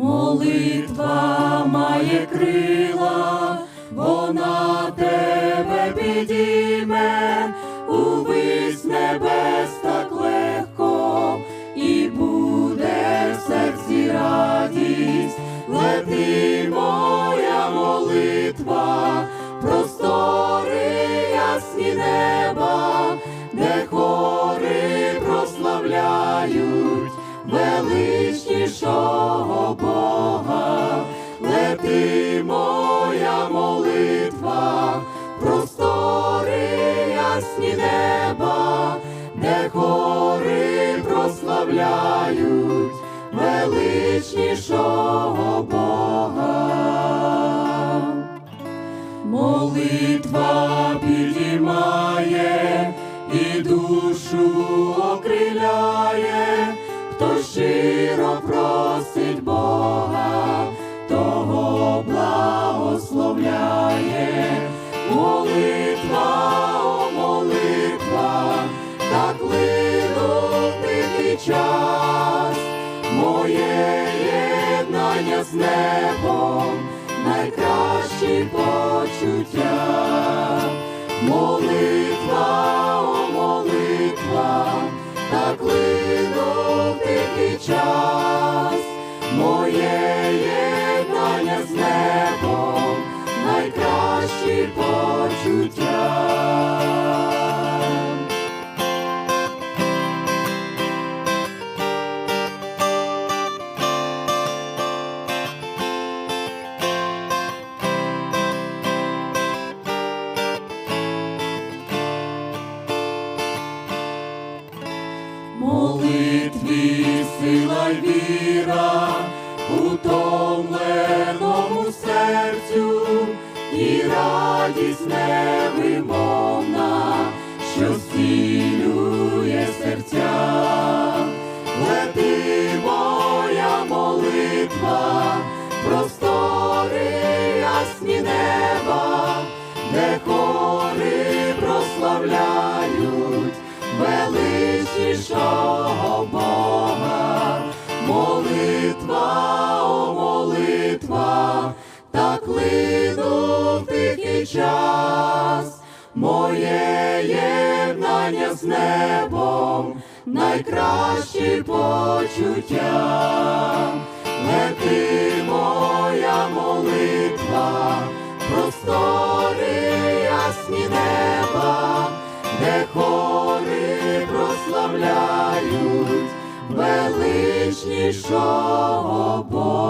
Молитва має крила, вона тебе підійме, увись небес так легко, і буде в серці радість, лети моя молитва, простори ясні неба, де хори прославляють величнішого прославляють величнішого Бога. Молитва підіймає і душу окриляє, хто щиро просить Бога, того благословляє. Молитва, о молитва, так тихий час, моє єднання з небом, найкращі почуття. Молитва, о молитва, так линув тихий час, і радість невимовна, що зцілює серця. Лети моя молитва, простори ясні неба, де хори прославляють величнішого Бога, молитва, так линув тихий час, моє єднання з небом, найкращі почуття, лети моя молитва, простори ясні неба, де хори прославляють величнішого Бога.